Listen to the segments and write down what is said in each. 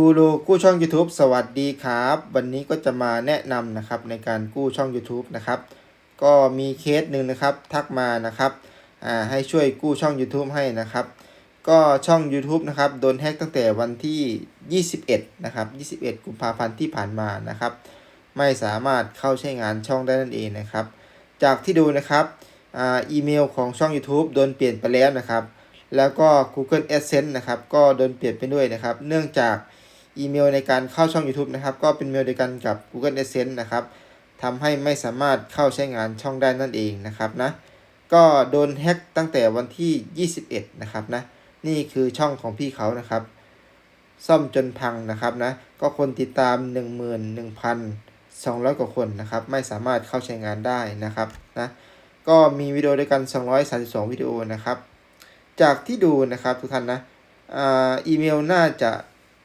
รูโลกู้ช่อง YouTube สวัสดีครับ วันนี้ก็จะมาแนะนำนะครับในการกู้ช่อง YouTube นะครับ ก็มีเคสหนึ่งนะครับทักมานะครับอ่าให้ช่วยกู้ช่อง YouTube ให้นะครับ ก็ช่อง YouTube นะครับโดนแฮกตั้งแต่วันที่ 21 นะครับ 21 กุมภาพันธ์ที่ผ่านมานะครับ ไม่สามารถเข้าใช้งานช่องได้นั่นเองนะครับ จากที่ดูนะครับอ่าอีเมลของช่อง YouTube โดนเปลี่ยนไปแล้วนะครับ แล้วก็ Google Adsense นะครับก็โดนเปลี่ยนไปด้วยนะครับ เนื่องจาก อีเมลในการเข้าช่อง YouTube นะครับ ก็เป็นเมลเดียวกันกับ Google Adsense นะครับทำให้ไม่สามารถเข้าใช้งานช่องได้นั่นเองนะครับนะ ก็โดนแฮ็กตั้งแต่วันที่ 21 นะครับนะ นี่คือช่องของพี่เขานะครับ ซ่อมจนพังนะครับนะ ก็คนติดตาม 11,200 กว่าคนนะครับ ไม่สามารถเข้าใช้งานได้นะครับนะ ก็มีวิดีโอด้วยกัน 232 วิดีโอนะครับ จากที่ดูนะครับทุกท่านนะอาอีเมลน่าจะ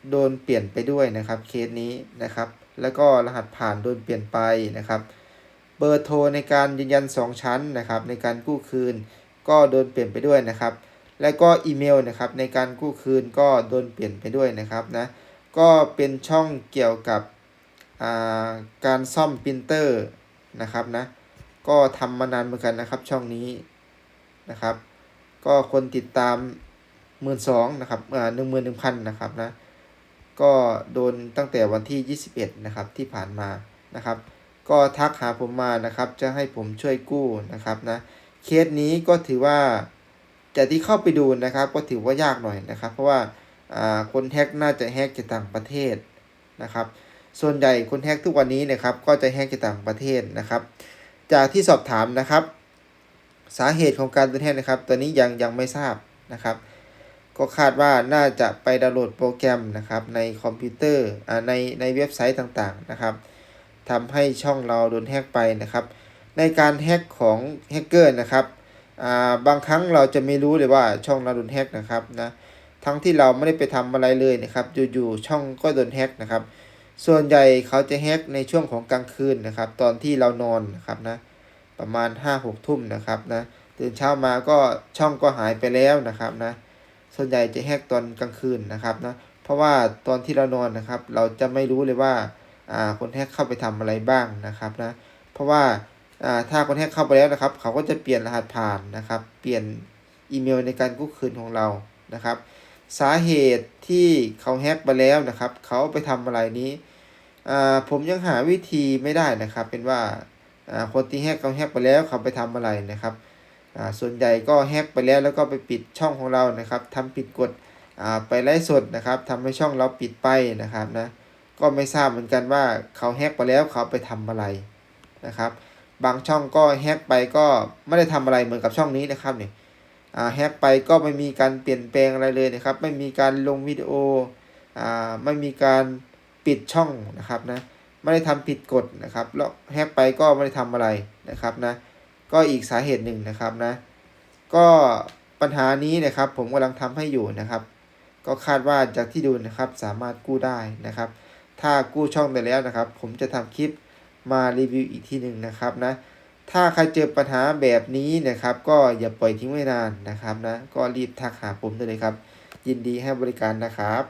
โดนเปลี่ยนไปด้วยนะครับเคสนี้นะครับ แล้วก็รหัสผ่านโดนเปลี่ยนไปนะครับ เบอร์โทรในการยืนยัน 2 ชั้นนะครับ ในการกู้คืนก็โดนเปลี่ยนไปด้วยนะครับ และก็อีเมลนะครับในการกู้คืนก็โดนเปลี่ยนไปด้วยนะครับนะก็เป็นช่องเกี่ยวกับาการซ่อมปรินเตอร์นะครับนะก็ทำมานานเหมือนกันนะครับช่องนี้นะครับ ก็คนติดตามหมื่นสองนะครับอ่าหนึ่งหมื่นหนึ่งพันนะครับนะ ก็โดนตั้งแต่วันที่ 21 นะครับที่ผ่านมานะครับ ก็ทักหาผมมานะครับ จะให้ผมช่วยกู้นะครับนะเคสนี้ก็ถือว่าจากที่เข้าไปดูนะครับ ก็ถือว่ายากหน่อยนะครับ เพราะว่าอ่าคนแฮกน่าจะแฮกจากต่างประเทศนะครับ ส่วนใหญ่คนแฮกทุกวันนี้นะครับ ก็จะแฮกจากต่างประเทศนะครับ จากที่สอบถามนะครับ สาเหตุของการโดนแฮกนะครับตัวนี้ยังยังไม่ทราบนะครับ ก็คาดว่าน่าจะไปดาวน์โหลดโปรแกรมนะครับในคอมพิวเตอร์อในในเว็บไซต์ต่างๆนะครับทำให้ช่องเราโดนแฮกไปนะครับ ในการแฮกของแฮกเกอร์นะครับาบางครั้งเราจะไม่รู้เลยว่าช่องเราโดนแฮกนะครับนะทั้งที่เราไม่ได้ไปทำอะไรเลยนะครับอยู่ๆช่องก็โดนแฮกนะครับ ส่วนใหญ่เขาจะแฮกในช่วงของกลางคืนนะครับ ตอนที่เรานอนนะครับนะประมาณ5-6ทุ่มนะครับนะตื่นเช้ามาก็ช่องก็หายไปแล้วนะครับนะ ส่วนใหญ่จะแฮกตอนกลางคืนนะครับนะเพราะว่าตอนที่เรานอนนะครับ เราจะไม่รู้เลยว่าอ่าคนแฮกเข้าไปทำอะไรบ้างนะครับนะเพราะว่าอ่าถ้าคนแฮกเข้าไปแล้วนะครับ เขาก็จะเปลี่ยนรหัสผ่านนะครับ เปลี่ยนอีเมลในการกู้คืนของเรานะครับ สาเหตุที่เขาแฮกไปแล้วนะครับ เขาไปทำอะไรนี้อ่าผมยังหาวิธีไม่ได้นะครับ เป็นว่าอ่าคนที่แฮกเขาแฮกไปแล้วเขาไปทำอะไรนะครับ อ่าส่วนใหญ่ก็แฮ็กไปแล้วแล้วก็ไปปิดช่องของเรานะครับทำผิดกฎอ่าไปไลฟ์สดนะครับทำให้ช่องเราปิดไปนะครับนะก็ไม่ทราบเหมือนกันว่าเขาแฮ็กไปแล้วเขาไปทำอะไรนะครับ บางช่องก็แฮ็กไปก็ไม่ได้ทำอะไรเหมือนกับช่องนี้นะครับเนี่ยอ่าแฮ็กไปก็ไม่มีการเปลี่ยนแปลงอะไรเลยนะครับ ไม่มีการลงวิดีโออ่าไม่มีการปิดช่องนะครับนะไม่ได้ทำผิดกฎนะครับแล้วแฮ็กไปก็ไม่ได้ทำอะไรนะครับนะ ก็อีกสาเหตุหนึ่งนะครับนะ ก็ปัญหานี้นะครับ ผมกำลังทำให้อยู่นะครับ ก็คาดว่าจากที่ดูนะครับสามารถกู้ได้นะครับ ถ้ากู้ช่องไปแล้วนะครับ ผมจะทำคลิปมารีวิวอีกทีหนึ่งนะครับนะ ถ้าใครเจอปัญหาแบบนี้นะครับ ก็อย่าปล่อยทิ้งไว้นานนะครับนะ ก็รีบทักหาผมได้เลยครับ ยินดีให้บริการนะครับ